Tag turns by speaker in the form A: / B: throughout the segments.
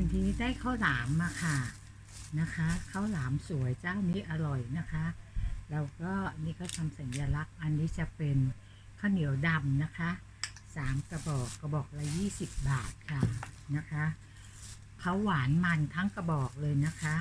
A: วันนี้ได้ข้าวหลามมาค่ะนะคะข้าวหลามสวยเจ้านี้อร่อยนะคะแล้วก็นี่ก็ทำสัญลักษณ์ อันนี้จะเป็นข้าวเหนียวดำนะคะสามกระบอกกระบอกละยี่สิบบาทค่ะนะคะเขาหวานมันทั้งกระบอกเลยนะคะ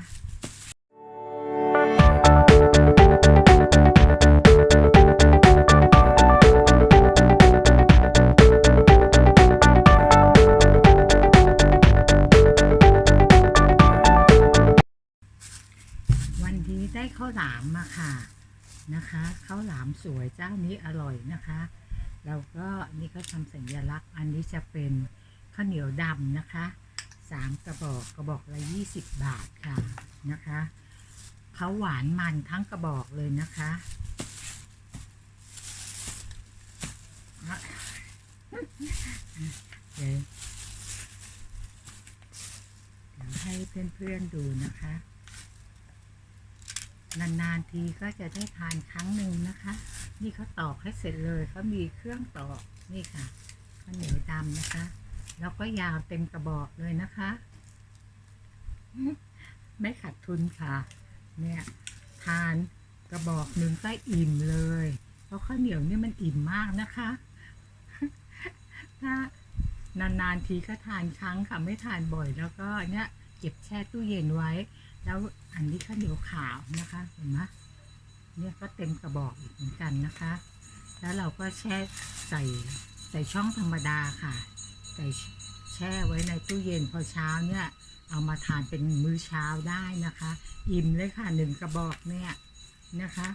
A: นี้ได้ข้าวหลามมาค่ะนะคะข้าวหลามสวยเจ้านี้อร่อยนะคะแล้วก็นี่ก็ทำสัญลักษณ์ อันนี้จะเป็นข้าวเหนียวดำนะคะสามกระบอกกระบอกละยี่สิบบาทค่ะนะคะเขาหวานมันทั้งกระบอกเลยนะคะเดี๋ยวให้เพื่อนๆดูนะคะ นานๆทีก็จะได้ทานครั้งหนึ่งนะคะ นี่เขาตอกให้เสร็จเลยเขามีเครื่องตอกนี่ค่ะข้าวเหนียวดำนะคะ แล้วก็ยาวเต็มกระบอกเลยนะคะ ไม่ขาดทุนค่ะ เนี่ยทานกระบอกหนึ่งก็อิ่มเลย เพราะข้าวเหนียวเนี่ยมันอิ่มมากนะคะถ้านานๆทีก็ทานครั้งค่ะไม่ทานบ่อยแล้วก็เนี่ยเก็บแช่ตู้เย็นไว้ แล้วอันนี้ข้าวเหนียวขาวนะคะเห็นไหมเนี่ยก็เต็มกระบอกอีกเหมือนกันนะคะ แล้วเราก็แช่ใส่ใส่ช่องธรรมดาค่ะ ใส่แช่ไว้ในตู้เย็นพอเช้าเนี่ยเอามาทานเป็นมื้อเช้าได้นะคะ อิ่มเลยค่ะหนึ่งกระบอกเนี่ยนะคะ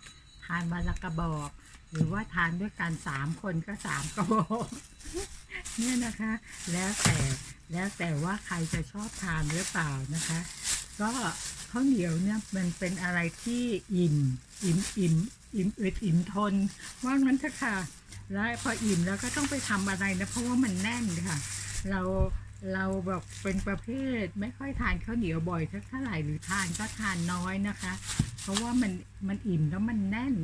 A: ทานวันละกระบอก หรือว่าทานด้วยกันสามคนก็สามกระบอกเนี่ยนะคะ แล้วแต่แล้วแต่ว่าใครจะชอบทานหรือเปล่านะคะ ก็ ข้าวเหนียวเนี่ยมันเป็นอะไรที่อิ่มอิ่มอิ่มอิ่มอึดอิ่มทนว่างั้นเถอะค่ะ แล้วพออิ่มแล้วก็ต้องไปทำอะไรนะเพราะว่ามันแน่นค่ะ เราเราแบบเป็นประเภทไม่ค่อยทานข้าวเหนียวบ่อยเท่าไหร่หรือทานก็ทานน้อยนะคะ เพราะว่ามันมันอิ่มแล้วมันแน่น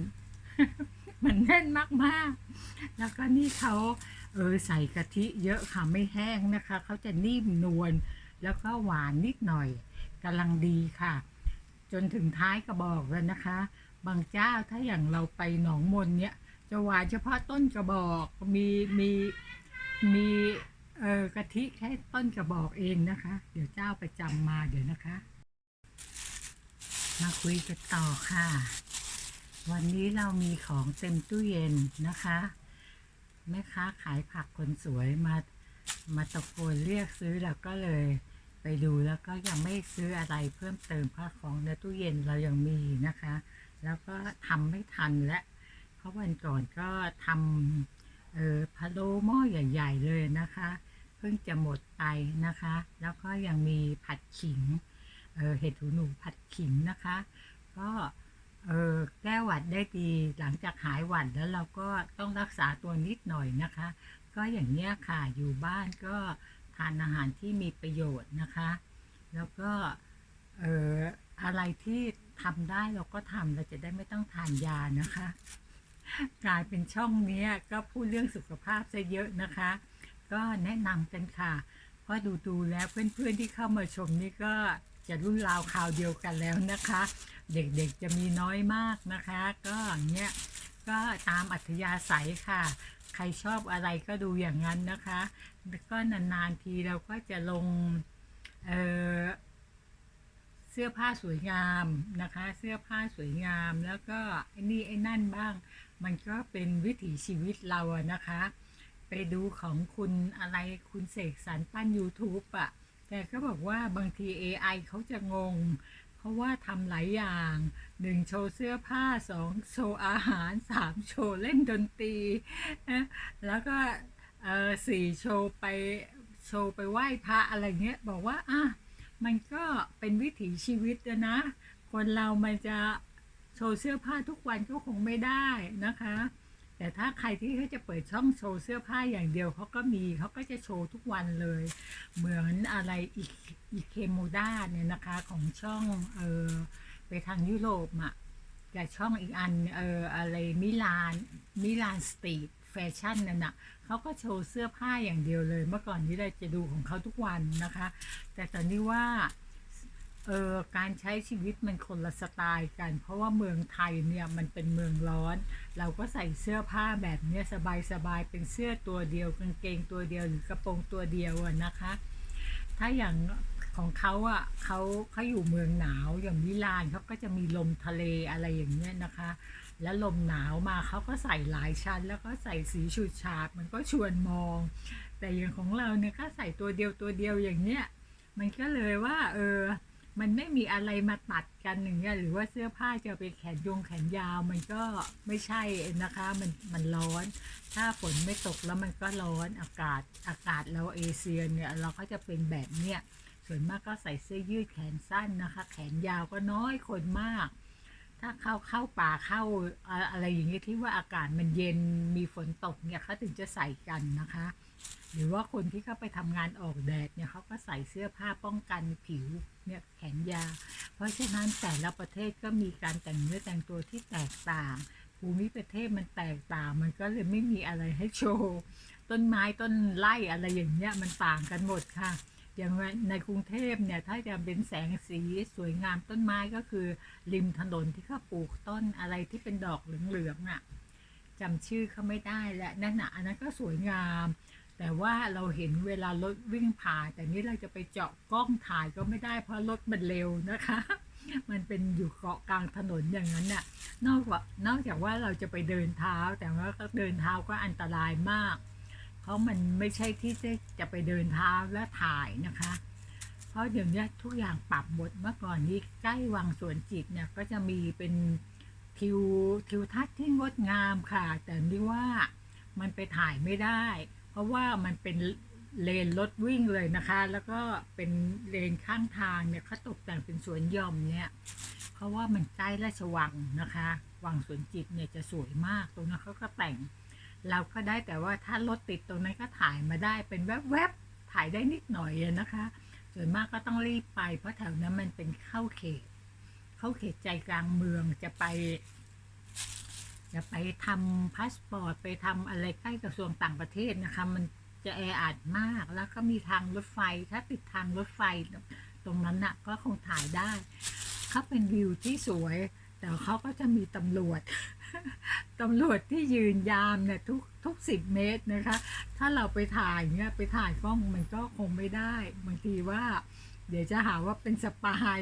A: มันแน่นมากๆ แล้วก็นี่เขาเออใส่กะทิเยอะค่ะไม่แห้งนะคะเขาจะนิ่มนวล แล้วก็หวานนิดหน่อยกำลังดีค่ะ จนถึงท้ายกระบอกแล้วนะคะ บางเจ้าถ้าอย่างเราไปหนองมนเนี่ยจะหวานเฉพาะต้นกระบอกมีมีมีเออกะทิแค่ต้นกระบอกเองนะคะ เดี๋ยวเจ้าประจำมาเดี๋ยวนะคะ มาคุยกันต่อค่ะ วันนี้เรามีของเต็มตู้เย็นนะคะแม่ค้าขายผักคนสวยมา มาตะโกนเรียกซื้อเราก็เลยไปดูแล้วก็ยังไม่ซื้ออะไรเพิ่มเติมเพราะของในตู้เย็นเรายังมีนะคะ แล้วก็ทำไม่ทันและ เพราะวันก่อนก็ทำเออพะโล้หม้อใหญ่ ๆ เลยนะคะ เพิ่งจะหมดไปนะคะ แล้วก็ยังมีผัดขิงเออเห็ดหูหนูผัดขิงนะคะ ก็เออแก้หวัดได้ดีหลังจากหายหวัดแล้วเราก็ต้องรักษาตัวนิดหน่อยนะคะ ก็อย่างเนี้ยค่ะอยู่บ้านก็ทานอาหารที่มีประโยชน์นะคะ แล้วก็เอ่ออะไรที่ทำได้เราก็ทำเราจะได้ไม่ต้องทานยานะคะ กลายเป็นช่องเนี้ยก็พูดเรื่องสุขภาพซะเยอะนะคะ ก็แนะนำกันค่ะ เพราะดูดูๆแล้วเพื่อนๆที่เข้ามาชมนี่ก็จะรุ่นราวคราวเดียวกันแล้วนะคะ เด็กๆจะมีน้อยมากนะคะ ก็อย่างเนี้ย ก็ตามอัธยาศัยค่ะ ใครชอบอะไรก็ดูอย่างนั้นนะคะแล้วก็นานๆทีเราก็จะลงเเสื้อผ้าสวยงามนะคะ เสื้อผ้าสวยงาม แล้วก็ไอ้นี่ไอ้นั่นบ้าง มันก็เป็นวิถีชีวิตเราอะนะคะ ไปดูของคุณอะไรคุณเสกสรรปั้น YouTube อะแต่ก็บอกว่าบางที AI เขาจะงง เพราะว่าทำหลายอย่างหนึ่งโชว์เสื้อผ้าสองโชว์อาหารสามโชว์เล่นดนตรีนะแล้วก็เออสี่โชว์ไปโชว์ไปไหว้พระอะไรเงี้ยบอกว่าอะมันก็เป็นวิถีชีวิตนะ คนเรามันจะโชว์เสื้อผ้าทุกวันก็คงไม่ได้นะคะ แต่ถ้าใครที่เขาจะเปิดช่องโชว์เสื้อผ้าอย่างเดียวเขาก็มีเขาก็จะโชว์ทุกวันเลย เหมือนอะไรอีกอีเคโมด้าเนี่ยนะคะของช่องเออไปทางยุโรปอะกับช่องอีกอันเอออะไรมิลานมิลานสตรีทแฟชั่นนั่นน่ะเขาก็โชว์เสื้อผ้าอย่างเดียวเลย เมื่อก่อนนี้เราจะดูของเขาทุกวันนะคะ แต่ตอนนี้ว่า เออการใช้ชีวิตมันคนละสไตล์กัน เพราะว่าเมืองไทยเนี่ยมันเป็นเมืองร้อน เราก็ใส่เสื้อผ้าแบบเนี้ยสบายๆเป็นเสื้อตัวเดียวกางเกงตัวเดียวหรือกระโปรงตัวเดียวนะคะ ถ้าอย่างของเขาอะเขาเขาอยู่เมืองหนาวอย่างมิลานเขาก็จะมีลมทะเลอะไรอย่างเงี้ยนะคะ แล้วลมหนาวมาเขาก็ใส่หลายชั้น แล้วก็ใส่สีฉูดฉาดมันก็ชวนมอง แต่อย่างของเราเนี่ยก็ใส่ตัวเดียวตัวเดียวอย่างเนี้ยมันก็เลยว่าเออ มันไม่มีอะไรมาตัดกันอย่างเงี้ยหรือว่าเสื้อผ้าจะเป็นแขนยงแขนยาวมันก็ไม่ใช่นะคะมันมันร้อน ถ้าฝนไม่ตกแล้วมันก็ร้อนอากาศอากาศเราเอเชียเนี่ยเราก็จะเป็นแบบเนี้ยส่วนมากก็ใส่เสื้อยืดแขนสั้นนะคะ แขนยาวก็น้อยคนมาก ถ้าเข้าเข้าป่าเข้าอะอะไรอย่างเงี้ยที่ว่าอากาศมันเย็นมีฝนตกเนี่ยเขาถึงจะใส่กันนะคะ หรือว่าคนที่เข้าไปทำงานออกแดดเนี่ยเขาก็ใส่เสื้อผ้าป้องกันผิวเนี่ยแขนยาว เพราะฉะนั้นแต่ละประเทศก็มีการแต่งเนื้อแต่งตัวที่แตกต่างภูมิประเทศมันแตกต่างมันก็เลยไม่มีอะไรให้โชว์ ต้นไม้ต้นไร่อะไรอย่างเงี้ยมันต่างกันหมดค่ะ อย่างในกรุงเทพเนี่ยถ้าจะเป็นแสงสีสวยงามต้นไม้ก็คือ ริมถนนที่เขาปลูกต้นอะไรที่เป็นดอกเหลืองๆอะจำชื่อเขาไม่ได้แล้วนั่นน่ะอันนั้นก็สวยงาม แต่ว่าเราเห็นเวลารถวิ่งผ่านแต่นี้เราจะไปเจาะกล้องถ่ายก็ไม่ได้เพราะรถมันเร็วนะคะ มันเป็นอยู่เกาะกลางถนนอย่างนั้นน่ะนอกว่านอกจากว่าเราจะไปเดินเท้า แต่ว่าก็เดินเท้าก็อันตรายมาก เพราะมันไม่ใช่ที่จะจะไปเดินเท้าและถ่ายนะคะ เพราะเดี๋ยวนี้ทุกอย่างปรับหมดเมื่อก่อนนี้ใกล้วังสวนจิตเนี่ยก็จะมีเป็นทิวทิวทัศน์ที่งดงามค่ะ แต่นี่ว่ามันไปถ่ายไม่ได้ ราะว่ามันเป็นเลนรถวิ่งเลยนะคะ แล้วก็เป็นเลนข้างทางเนี่ยเขาตกแต่งเป็นสวนหย่อมเนี่ยเพราะว่ามันใกล้ราชวังนะคะ วังสวนจิตเนี่ยจะสวยมากตรงนั้นเขาก็แต่ง เราก็ได้แต่ว่าถ้ารถติดตรงนั้นก็ถ่ายมาได้เป็นแวบๆถ่ายได้นิดหน่อยนะคะส่วนมากก็ต้องรีบไป เพราะแถวนั้นมันเป็นเข้าเขต เข้าเขตใจกลางเมืองจะไป จะไปทำพาสปอร์ตไปทำอะไรใกล้กระทรวงต่างประเทศนะคะ มันจะแออัดมากแล้วก็มีทางรถไฟ ถ้าติดทางรถไฟตรงนั้นน่ะก็คงถ่ายได้เขาเป็นวิวที่สวย แต่เขาก็จะมีตำรวจตำรวจที่ยืนยามเนี่ยทุกทุกสิบเมตรนะคะ ถ้าเราไปถ่ายเนี่ยไปถ่ายกล้องมันก็คงไม่ได้ บางทีว่า เดี๋ยวจะหาว่าเป็นสปาย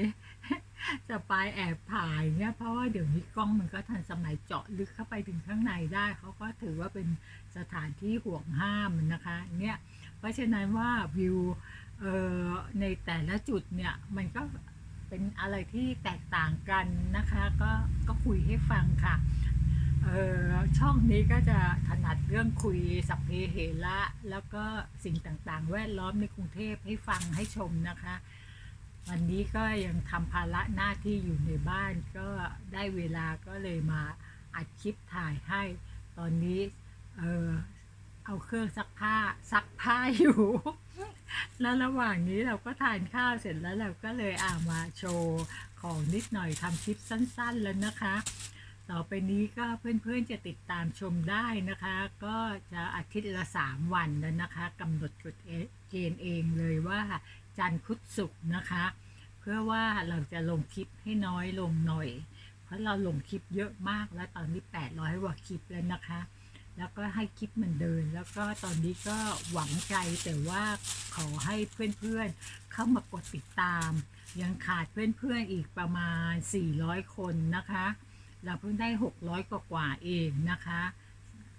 A: สปายแอบถ่ายเนี่ยเพราะว่าเดี๋ยวนี้กล้องมันก็ทันสมัยเจาะลึกเข้าไปถึงข้างในได้ เขาก็ถือว่าเป็นสถานที่ห่วงห้ามนะคะเนี่ยเพราะฉะนั้นว่าวิวเอ่อในแต่ละจุดเนี่ยมันก็เป็นอะไรที่แตกต่างกันนะคะก็ก็คุยให้ฟังค่ะเออช่องนี้ก็จะถนัดเรื่องคุยสัพเพเหระแล้วก็สิ่งต่างๆ แวดล้อมในกรุงเทพให้ฟังให้ชมนะคะ วันนี้ก็ยังทำภาระหน้าที่อยู่ในบ้านก็ได้เวลาก็เลยมาอัดคลิปถ่ายให้ ตอนนี้เออเอาเครื่องซักผ้าซักผ้าอยู่ แล้วระหว่างนี้เราก็ทานข้าวเสร็จแล้วเราก็เลยอามาโชว์ของนิดหน่อยทำคลิปสั้น ๆ แล้วนะคะ ต่อไปนี้ก็เพื่อนๆจะติดตามชมได้นะคะ ก็จะอาทิตย์ละ 3 วันแล้วนะคะกำหนดกฎเกณฑ์เองเลยว่าจันทร์พุธศุกร์นะคะ เพื่อว่าเราจะลงคลิปให้น้อยลงหน่อย เพราะเราลงคลิปเยอะมากแล้วตอนนี้ 800กว่าคลิปแล้วนะคะ แล้วก็ให้คลิปมันเดิน แล้วก็ตอนนี้ก็หวังใจแต่ว่าขอให้เพื่อนๆเข้ามากดติดตาม ยังขาดเพื่อนๆอีกประมาณ 400 คนนะคะ เราเพิ่งได้ 600 กว่ากว่าเองนะคะ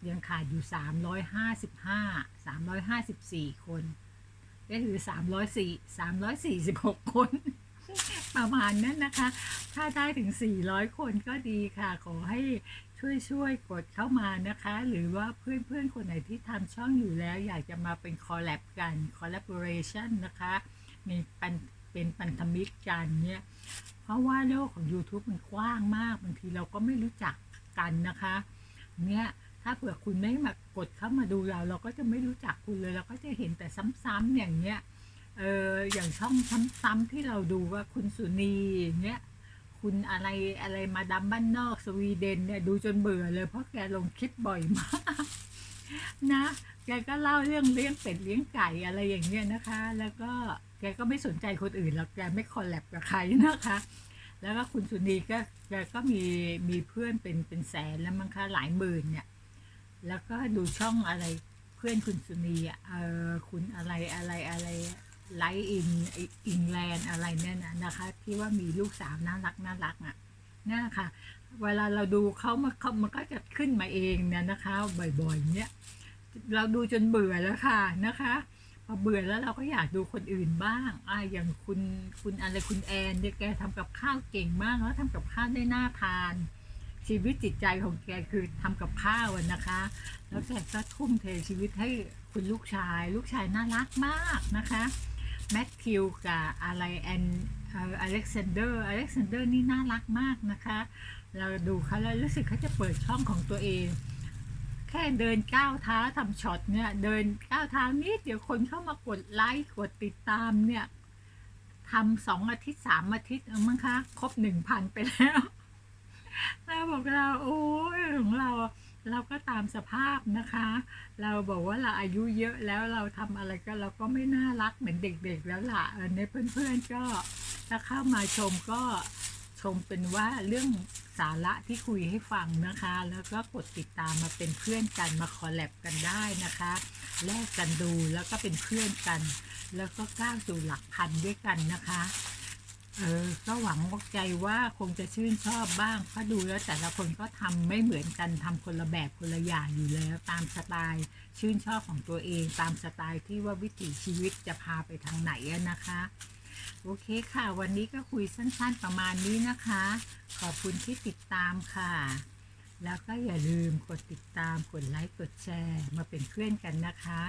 A: ยังขาดอยู่ 355 354 คน ก็คือ 304 346 คน ประมาณนั้นนะคะ ถ้าได้ถึง 400 คนก็ดีค่ะ ขอให้ช่วยช่วยๆกดเข้ามานะคะ หรือว่าเพื่อนๆคนไหนที่ทำช่องอยู่แล้ว อยากจะมาเป็นคอลแลบกัน collaboration นะคะ มีปัน เป็นพันธมิตรกันเนี่ยเพราะว่าโลกของ YouTube มันกว้างมากบางทีเราก็ไม่รู้จักกันนะคะ เนี่ยถ้าเผื่อคุณไม่มากดเข้ามาดูเรา เราก็จะไม่รู้จักคุณเลยเราก็จะเห็นแต่ซ้ำๆอย่างเงี้ยเอออย่างช่องซ้ำๆที่เราดูว่าคุณสุนีเงี้ยคุณอะไรอะไรมาดามบ้านนอกสวีเดนเนี่ยดูจนเบื่อเลยเพราะแกลงคลิปบ่อยมากนะแกก็เล่าเรื่องเลี้ยงเป็ดเลี้ยงไก่อะไรอย่างเงี้ยนะคะ แล้วก็ แกก็ไม่สนใจคนอื่นแล้วแกไม่คอลแลบกับใครนะคะ แล้วก็คุณสุนีก็แกก็มีมีเพื่อนเป็นเป็นแสนแล้วมั้งคะหลายหมื่นเนี่ย แล้วก็ดูช่องอะไรเพื่อนคุณสุนีอะเออคุณอะไรอะไรอะไรไลท์อินอิงแลนด์อะไรเนี่ยนะนะคะ ที่ว่ามีลูกสาวน่ารักน่ารักอะนั่ค่ะ เวลาเราดูเขามันเขามันก็จะขึ้นมาเองเนี่ยนะคะ บ่อยๆเนี่ยเราดูจนเบื่อแล้วค่ะนะคะ พอเบื่อแล้วเราก็อยากดูคนอื่นบ้างอ่าอย่างคุณคุณอะไรคุณแอนเนี่ยแกทำกับข้าวเก่งมากแล้วทำกับข้าวได้น่าทาน ชีวิตจิตใจของแกคือทำกับข้าวนะคะ แล้วแกก็ทุ่มเทชีวิตให้คุณลูกชาย ลูกชายน่ารักมากนะคะแมทธิวกับอะไรแอนอเล็กซานเดอร์อเล็กซานเดอร์นี่น่ารักมากนะคะ เราดูเขาแล้วรู้สึกเขาจะเปิดช่องของตัวเอง แค่เดินก้าวเท้าทำช็อตเนี่ย เดินก้าวเท้านิดเดี๋ยวคนเข้ามากดไลค์กดติดตามเนี่ยทำสองอาทิตย์สามอาทิตย์เอามั้งคะ ครบหนึ่งพันไปแล้วเราบอกเราโอ้ยของเราเราก็ตามสภาพนะคะ เราบอกว่าเราอายุเยอะแล้วเราทำอะไรก็เราก็ไม่น่ารักเหมือนเด็กๆแล้วล่ะเออเนี่ยเพื่อนๆก็ถ้าเข้ามาชมก็ ชมเป็นว่าเรื่องสาระที่คุยให้ฟังนะคะ แล้วก็กดติดตามมาเป็นเพื่อนกันมาคอลแลบกันได้นะคะ แลกกันดูแล้วก็เป็นเพื่อนกัน แล้วก็ก้าวสู่หลักพันด้วยกันนะคะเออก็หวังวใจว่าคงจะชื่นชอบบ้างเพราะดูแล้วแต่ละคนก็ทำไม่เหมือนกันทำคนละแบบคนละอย่างอยู่แล้วตามสไตล์ชื่นชอบของตัวเอง ตามสไตล์ที่ว่าวิถีชีวิตจะพาไปทางไหนนะคะ โอเคค่ะ วันนี้ก็คุยสั้นๆประมาณนี้นะคะ ขอบคุณที่ติดตามค่ะ แล้วก็อย่าลืมกดติดตาม กดไลค์ กดแชร์ มาเป็นเพื่อนกันนะคะ